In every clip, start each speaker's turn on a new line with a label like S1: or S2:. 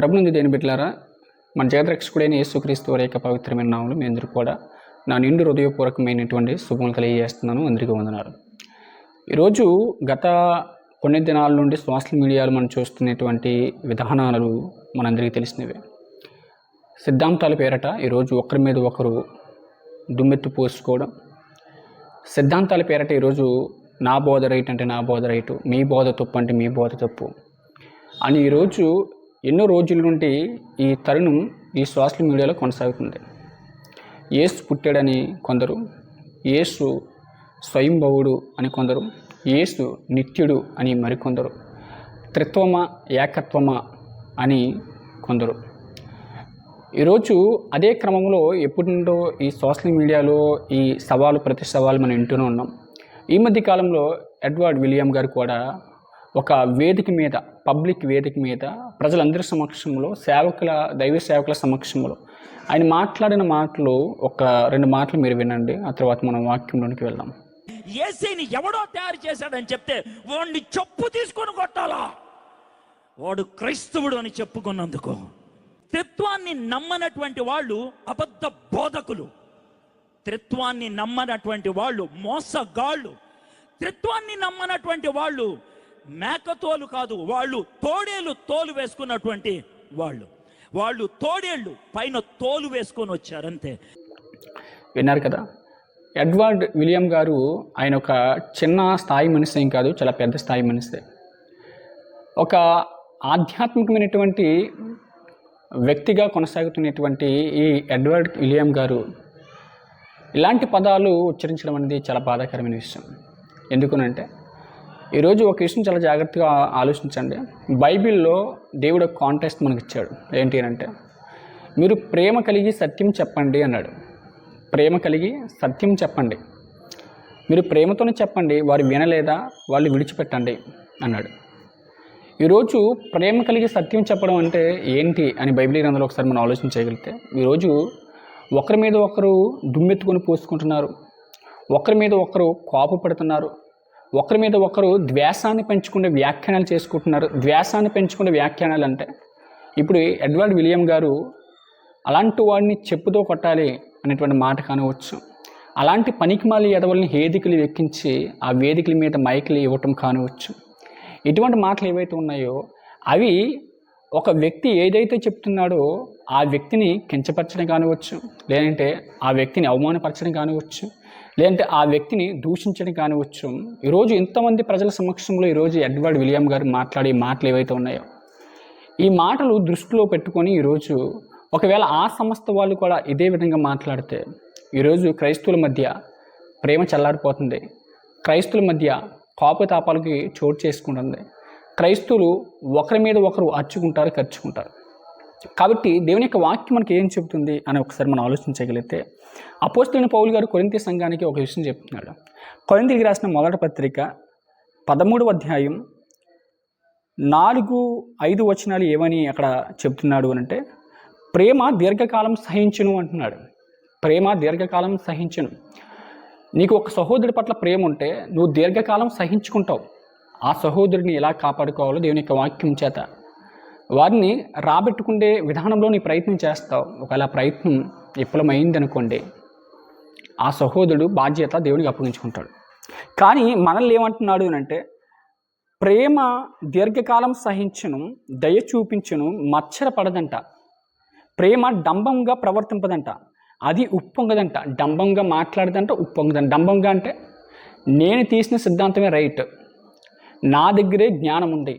S1: ప్రభునందు దేని బిడ్డలారా మన జగద్రక్షకుడైన యేసుక్రీస్తు వారి యొక్క పవిత్రమైన నామలు మీ అందరూ కూడా నా నిండు హృదయపూర్వకమైనటువంటి శుభములు తెలియజేస్తున్నాను. అందరికీ వందనాలు. ఈరోజు గత కొన్ని దినాల నుండి సోషల్ మీడియాలో మనం చూస్తున్నటువంటి విధానాలు మనందరికీ తెలిసినవే. సిద్ధాంతాల పేరట ఈరోజు ఒకరి మీద ఒకరు దుమ్మెత్తు పోసుకోవడం. సిద్ధాంతాల పేరట ఈరోజు నా బోధ రైట్ అంటే నా బోధ రైటు మీ బోధ తప్పు అంటే మీ బోధ తప్పు అని ఈరోజు ఎన్నో రోజుల నుండి ఈ తరుణం ఈ సోషల్ మీడియాలో కొనసాగుతుంది. యేసు పుట్టాడని కొందరు ఏసు స్వయంభవుడు అని కొందరు ఏసు నిత్యుడు అని మరికొందరు త్రిత్వమా ఏకత్వమా అని కొందరు. ఈరోజు అదే క్రమంలో ఎప్పటి నుండో ఈ సోషల్ మీడియాలో ఈ సవాలు ప్రతి సవాలు మనం వింటూనే ఉన్నాం. ఈ మధ్య కాలంలో ఎడ్వర్డ్ విలియం గారు కూడా ఒక వేదిక మీద పబ్లిక్ వేదిక మీద ప్రజలందరి సమక్షంలో సేవకుల దైవ సేవకుల సమక్షంలో ఆయన మాట్లాడిన మాటలు ఒక రెండు మాటలు మీరు వినండి ఆ తర్వాత మనం వాక్యంలోనికి వెళ్దాం.
S2: ఏసీని ఎవడో తయారు చేశాడని చెప్తే వాడిని చెప్పు తీసుకొని కొట్టాలా? వాడు క్రైస్తవుడు అని చెప్పుకున్నందుకు. త్రిత్వాన్ని నమ్మనటువంటి వాళ్ళు అబద్ధ బోధకులు. త్రిత్వాన్ని నమ్మనటువంటి వాళ్ళు మోసగాళ్ళు. త్రిత్వాన్ని నమ్మనటువంటి వాళ్ళు మేకతోలు కాదు వాళ్ళు తోడేలు తోలు వేసుకున్నటువంటి వాళ్ళు. వాళ్ళు తోడేళ్ళు పైన తోలు వేసుకొని వచ్చారంతే
S1: విన్నారు కదా? ఎడ్వర్డ్ విలియం గారు ఆయన ఒక చిన్న స్థాయి మనిషి ఏం కాదు చాలా పెద్ద స్థాయి మనిషి. ఒక ఆధ్యాత్మికమైనటువంటి వ్యక్తిగా కొనసాగుతున్నటువంటి ఈ ఎడ్వర్డ్ విలియం గారు ఇలాంటి పదాలు ఉచ్చరించడం అనేది చాలా బాధాకరమైన విషయం. ఎందుకనంటే ఈరోజు ఒక విషయం చాలా జాగ్రత్తగా ఆలోచించండి. బైబిల్లో దేవుడు ఒక కాంటెస్ట్ మనకి ఇచ్చాడు ఏంటి అంటే మీరు ప్రేమ కలిగి సత్యం చెప్పండి అన్నాడు. ప్రేమ కలిగి సత్యం చెప్పండి. మీరు ప్రేమతోనే చెప్పండి వారు వినలేదా వాళ్ళు విడిచిపెట్టండి అన్నాడు. ఈరోజు ప్రేమ కలిగి సత్యం చెప్పడం అంటే ఏంటి అని బైబిల్ గ్రంథంలో ఒకసారి మనం ఆలోచన చేయగలిగితే ఈరోజు ఒకరి మీద ఒకరు దుమ్మెత్తుకొని పోసుకుంటున్నారు. ఒకరి మీద ఒకరు కోప పడుతున్నారు ఒకరి మీద ఒకరు ద్వేషాన్ని పెంచుకునే వ్యాఖ్యానాలు చేసుకుంటున్నారు. ద్వేషాన్ని పెంచుకునే వ్యాఖ్యానాలు అంటే ఇప్పుడు ఎడ్వర్డ్ విలియం గారు అలాంటి వాడిని చెప్పుతో కొట్టాలి అనేటువంటి మాట కానవచ్చు. అలాంటి పనికిమాలి ఎదవల్ని వేదికలు ఎక్కించి ఆ వేదికల మీద మైకులు ఇవ్వటం కానవచ్చు. ఇటువంటి మాటలు ఏవైతే ఉన్నాయో అవి ఒక వ్యక్తి ఏదైతే చెప్తున్నాడో ఆ వ్యక్తిని కించపరచడం కానివచ్చు. లేదంటే ఆ వ్యక్తిని అవమానపరచడం కానివచ్చు. లేదంటే ఆ వ్యక్తిని దూషించడం కానివచ్చు. ఈరోజు ఇంతమంది ప్రజల సమక్షంలో ఈరోజు ఎడ్వర్డ్ విలియం గారు మాట్లాడే మాటలు ఏవైతే ఉన్నాయో ఈ మాటలు దృష్టిలో పెట్టుకొని ఈరోజు ఒకవేళ ఆ సంస్థ వాళ్ళు కూడా ఇదే విధంగా మాట్లాడితే ఈరోజు క్రైస్తవుల మధ్య ప్రేమ చల్లారిపోతుంది. క్రైస్తవుల మధ్య కోపతాపాలకి చోటు చేసుకుంటుంది. క్రైస్తవులు ఒకరి మీద ఒకరు అచ్చుకుంటారు ఖర్చుకుంటారు కాబట్టి దేవుని యొక్క వాక్యం మనకి ఏం చెబుతుంది అని ఒకసారి మనం ఆలోచించగలిగితే అపోస్తులైన పౌలు గారు కొరింతి సంఘానికి ఒక విషయం చెప్తున్నాడు. కొరింతికి రాసిన మొదటి పత్రిక పదమూడవ అధ్యాయం నాలుగు ఐదు వచనాలు ఏమని అక్కడ చెప్తున్నాడు అని అంటే ప్రేమ దీర్ఘకాలం సహించును అంటున్నాడు. ప్రేమ దీర్ఘకాలం సహించును. నీకు ఒక సహోదరుడి పట్ల ప్రేమ ఉంటే నువ్వు దీర్ఘకాలం సహించుకుంటావు. ఆ సహోదరుడిని ఎలా కాపాడుకోవాలో దేవుని యొక్క వాక్యం చేత వారిని రాబెట్టుకుండే విధానంలో నీ ప్రయత్నం చేస్తావు. ఒకవేళ ప్రయత్నం విఫలమైంది అనుకోండి ఆ సహోదరుడు బాధ్యత దేవునికి అప్పగించుకుంటాడు. కానీ మనల్ని ఏమంటున్నాడు అంటే ప్రేమ దీర్ఘకాలం సహించును దయ చూపించును మచ్చర పడదంట. ప్రేమ డంబంగా ప్రవర్తింపదంట. అది ఉప్పొంగదంట. డంబంగా మాట్లాడదంట ఉప్పొంగదంట. డంబంగా అంటే నేను తీసిన సిద్ధాంతమే రైట్ నా దగ్గరే జ్ఞానం ఉంది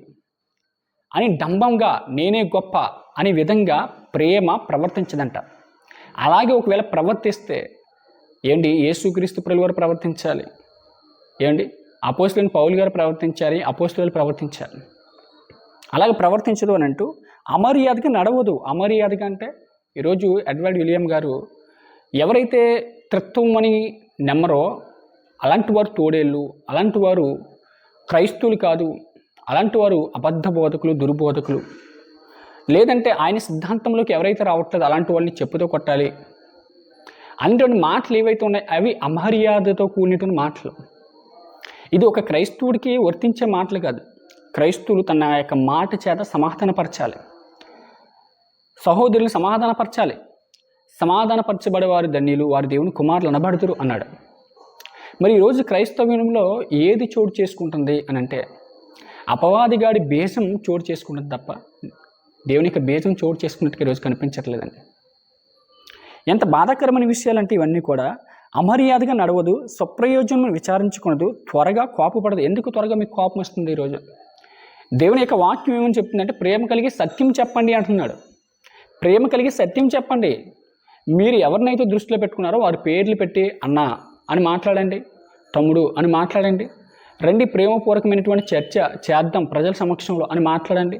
S1: అని డంబంగా నేనే గొప్ప అనే విధంగా ప్రేమ ప్రవర్తించదంట. అలాగే ఒకవేళ ప్రవర్తిస్తే ఏంటి? యేసుక్రీస్తు ప్రభులు వారు ప్రవర్తించాలి. ఏంటి? అపోస్తులని పౌలు గారు ప్రవర్తించాలి అపోస్తులు ప్రవర్తించాలి. అలాగే ప్రవర్తించదు అని అంటూ అమర్యాదకి నడవదు. అమర్యాదగా అంటే ఈరోజు ఎడ్వర్డ్ విలియం గారు ఎవరైతే త్రిత్వం అని నెమ్మరో అలాంటి వారు తోడేళ్ళు అలాంటి వారు క్రైస్తవులు కాదు అలాంటి వారు అబద్ధ బోధకులు దుర్బోధకులు లేదంటే ఆయన సిద్ధాంతంలోకి ఎవరైతే రావట్లేదు అలాంటి వాళ్ళని చెప్పుతో కొట్టాలి. అనేటువంటి మాటలు ఏవైతే ఉన్నాయో అవి అమర్యాదతో కూడినటువంటి మాటలు. ఇది ఒక క్రైస్తవుడికి వర్తించే మాటలు కాదు. క్రైస్తవులు తన యొక్క మాట చేత సమాధానపరచాలి. సహోదరులు సమాధానపరచాలి. సమాధానపరచబడే వారు ధన్యులు వారి దేవుని కుమారులు అనబడుతురు అన్నాడు. మరి ఈరోజు క్రైస్తవ్యంలో ఏది చోటు చేసుకుంటుంది అని అంటే అపవాదిగాడి బేసం చోటు చేసుకున్నది తప్ప దేవుని యొక్క బేసం చోటు చేసుకున్నట్టుగా ఈరోజు కనిపించట్లేదండి. ఎంత బాధాకరమైన విషయాలంటే ఇవన్నీ కూడా అమర్యాదగా నడవదు స్వప్రయోజనం విచారించుకున్నదు త్వరగా కోపపడదు. ఎందుకు త్వరగా మీకు కోపం వస్తుంది ఈరోజు దేవుని యొక్క వాక్యం ఏమని చెప్తుందంటే ప్రేమ కలిగి సత్యం చెప్పండి అంటున్నాడు. ప్రేమ కలిగి సత్యం చెప్పండి. మీరు ఎవరినైతే దృష్టిలో పెట్టుకున్నారో వారి పేర్లు పెట్టి అన్న అని మాట్లాడండి. తమ్ముడు అని మాట్లాడండి. రండి ప్రేమపూర్వకమైనటువంటి చర్చ చేద్దాం ప్రజల సమక్షంలో అని మాట్లాడండి.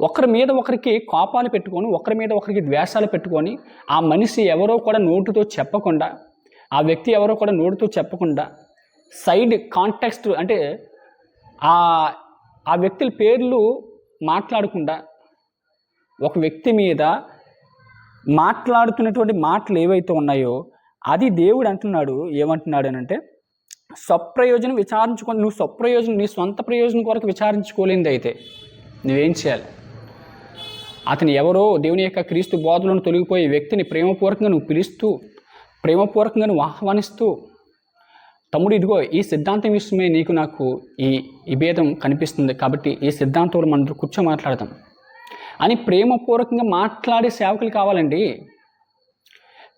S1: ఒకరి మీద ఒకరికి కోపాలు పెట్టుకొని ఒకరి మీద ఒకరికి ద్వేషాలు పెట్టుకొని ఆ మనిషి ఎవరో కూడా నోటుతో చెప్పకుండా ఆ వ్యక్తి ఎవరో కూడా నోటుతో చెప్పకుండా సైడ్ కాంటెక్స్ట్ అంటే ఆ ఆ వ్యక్తుల పేర్లు మాట్లాడకుండా ఒక వ్యక్తి మీద మాట్లాడుతున్నటువంటి మాటలు ఏవైతే ఉన్నాయో అది దేవుడు అంటున్నాడు ఏమంటున్నాడు అని అంటే స్వప్రయోజనం విచారించుకొని నువ్వు స్వప్రయోజనం నీ సొంత ప్రయోజనం కొరకు విచారించుకోలేనిది అయితే నువ్వేం చేయాలి? అతను ఎవరో దేవుని యొక్క క్రీస్తు బోధలను తొలగిపోయే వ్యక్తిని ప్రేమపూర్వకంగా నువ్వు పిలుస్తూ ప్రేమపూర్వకంగా నువ్వు ఆహ్వానిస్తూ తమ్ముడు ఇదిగో ఈ సిద్ధాంతం విషయమే నీకు నాకు ఈ విభేదం భేదం కనిపిస్తుంది కాబట్టి ఈ సిద్ధాంతంలో మనం కూర్చో మాట్లాడదాం. అని ప్రేమపూర్వకంగా మాట్లాడే సేవకులు కావాలండి.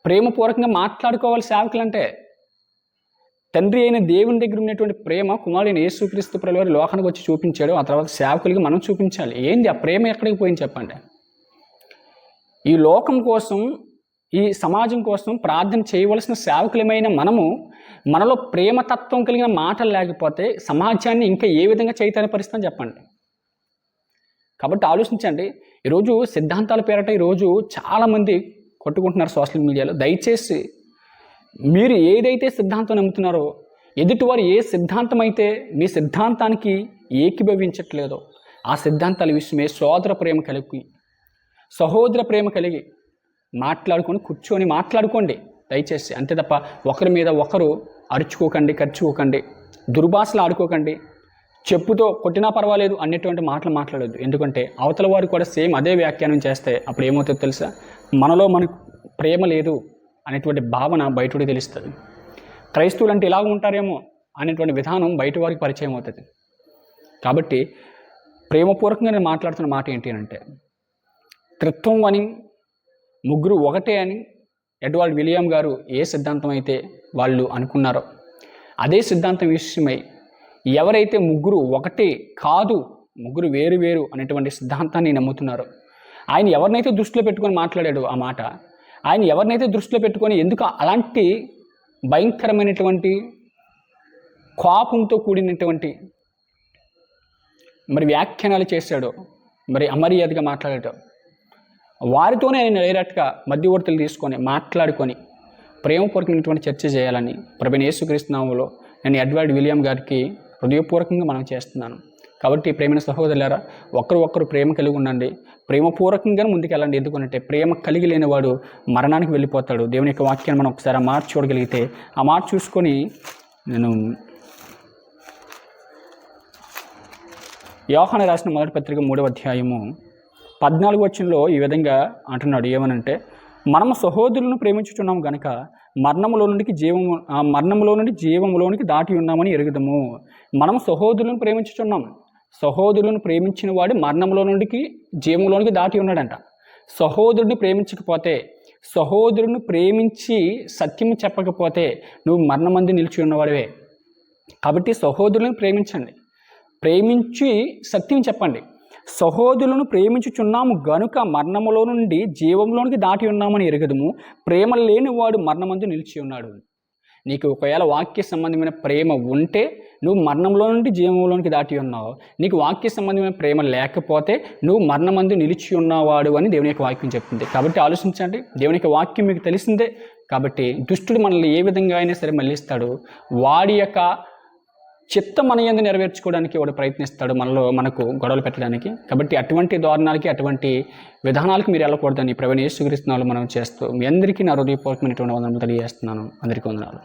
S1: ప్రేమపూర్వకంగా మాట్లాడుకోవాలి సేవకులు అంటే తండ్రి అయిన దేవుని దగ్గర ఉన్నటువంటి ప్రేమ కుమారుడైన యేసుక్రీస్తు ప్రభువారి లోకానికి వచ్చి చూపించాడు. ఆ తర్వాత సేవకులకి మనం చూపించాలి. ఏంది? ఆ ప్రేమ ఎక్కడికి పోయింది చెప్పండి? ఈ లోకం కోసం ఈ సమాజం కోసం ప్రార్థన చేయవలసిన సేవకులమైన మనము మనలో ప్రేమతత్వం కలిగిన మాటలు లేకపోతే సమాజాన్ని ఇంకా ఏ విధంగా చైతన్యపరుస్తాం చెప్పండి. కాబట్టి ఆలోచించండి. ఈరోజు సిద్ధాంతాల పేరట ఈరోజు చాలామంది కొట్టుకుంటున్నారు సోషల్ మీడియాలో. దయచేసి మీరు ఏదైతే సిద్ధాంతం నమ్ముతున్నారో ఎదుటివారు ఏ సిద్ధాంతం అయితే మీ సిద్ధాంతానికి ఏకీభవించట్లేదో ఆ సిద్ధాంతాల విషయమే సోదర ప్రేమ కలిగి సహోదర ప్రేమ కలిగి మాట్లాడుకొని కూర్చొని మాట్లాడుకోండి. దయచేసి అంతే తప్ప ఒకరి మీద ఒకరు అరుచుకోకండి ఖర్చుకోకండి దుర్భాషలు ఆడుకోకండి. చెప్పుతో కొట్టినా పర్వాలేదు అనేటువంటి మాటలు మాట్లాడొద్దు. ఎందుకంటే అవతల వారు కూడా సేమ్ అదే వ్యాఖ్యానం చేస్తే అప్పుడు ఏమవుతుందో తెలుసా? మనలో మనకు ప్రేమ లేదు. అనేటువంటి భావన బయటకు తెలుస్తుంది. క్రైస్తవులు అంటే ఇలాగ ఉంటారేమో అనేటువంటి విధానం బయట వారికి పరిచయం అవుతుంది. కాబట్టి ప్రేమపూర్వకంగా నేను మాట్లాడుతున్న మాట ఏంటి అంటే త్రిత్వం అని ముగ్గురు ఒకటే అని ఎడ్వర్డ్ విలియం గారు ఏ సిద్ధాంతం అయితే వాళ్ళు అనుకున్నారో అదే సిద్ధాంతం విషయమై ఎవరైతే ముగ్గురు ఒకటే కాదు ముగ్గురు వేరు వేరు అనేటువంటి సిద్ధాంతాన్ని నమ్ముతున్నారో ఆయన ఎవరినైతే దృష్టిలో పెట్టుకొని మాట్లాడాడు ఆ మాట ఆయన ఎవరినైతే దృష్టిలో పెట్టుకొని ఎందుకు అలాంటి భయంకరమైనటువంటి కోపంతో కూడినటువంటి మరి వ్యాఖ్యానాలు చేశాడో మరి అమర్యాదగా మాట్లాడాడో వారితోనే ఆయన డైరెక్ట్గా మధ్యవర్తులు తీసుకొని మాట్లాడుకొని ప్రేమపూర్వకమైనటువంటి చర్చ చేయాలని ప్రభు యేసుక్రీస్తునామంలో నేను ఎడ్వర్డ్ విలియం గారికి హృదయపూర్వకంగా మనం చేస్తున్నాను. కాబట్టి ప్రేమైన సహోదరులారా ఒకరు ఒకరు ప్రేమ కలిగి ఉండండి. ప్రేమపూర్వకంగా ముందుకెళ్ళండి. ఎందుకంటే ప్రేమ కలిగి లేనివాడు మరణానికి వెళ్ళిపోతాడు. దేవుని యొక్క వాక్యాన్ని మనం ఒకసారి ఆ మాట చూడగలిగితే ఆ మాట చూసుకొని నేను యోహాన రాసిన మొదటి పత్రిక మూడవ అధ్యాయము పద్నాలుగు వచ్చంలో ఈ విధంగా అంటున్నాడు. ఏమనంటే మనం సహోదరులను ప్రేమించుచున్నాం గనక మరణములో నుండి జీవము ఆ మరణములో నుండి జీవములోనికి దాటి ఉన్నామని ఎరుగుదము. మనం సహోదరులను ప్రేమించుచున్నాం సహోదరులను ప్రేమించిన వాడు మరణంలో నుండికి జీవంలోనికి దాటి ఉన్నాడంట. సహోదరుడిని ప్రేమించకపోతే సహోదరుని ప్రేమించి సత్యం చెప్పకపోతే నువ్వు మరణమంది నిలిచి ఉన్నవాడివే. కాబట్టి సహోదరులను ప్రేమించండి. ప్రేమించి సత్యం చెప్పండి. సహోదరులను ప్రేమించుచున్నాము గనుక మరణములో నుండి జీవంలోనికి దాటి ఉన్నామని ఎరగదుము. ప్రేమ లేని వాడు మరణమందు నిలిచి ఉన్నాడు. నీకు ఒకవేళ వాక్య సంబంధమైన ప్రేమ ఉంటే నువ్వు మరణంలో నుండి జీవంలోనికి దాటి ఉన్నావు. నీకు వాక్య సంబంధమైన ప్రేమ లేకపోతే నువ్వు మరణమందు నిలిచి ఉన్నవాడు అని దేవుని యొక్క వాక్యం చెప్తుంది. కాబట్టి ఆలోచించండి. దేవుని యొక్క వాక్యం మీకు తెలిసిందే. కాబట్టి దుష్టుడు మనల్ని ఏ విధంగా అయినా సరే మళ్ళిస్తాడు. వాడి యొక్క చిత్త మన ఎందు నెరవేర్చుకోవడానికి వాడు ప్రయత్నిస్తాడు మనలో మనకు గొడవలు పెట్టడానికి. కాబట్టి అటువంటి దారుణాలకి అటువంటి విధానాలకు మీరు వెళ్ళకూడదని ప్రవీణ యేసుక్రీస్తునాలు మనం చేస్తూ మీ అందరికీ నా హృదయపూర్వకమైనటువంటి వందనలు తెలియజేస్తున్నాను. అందరికీ వందనాలు.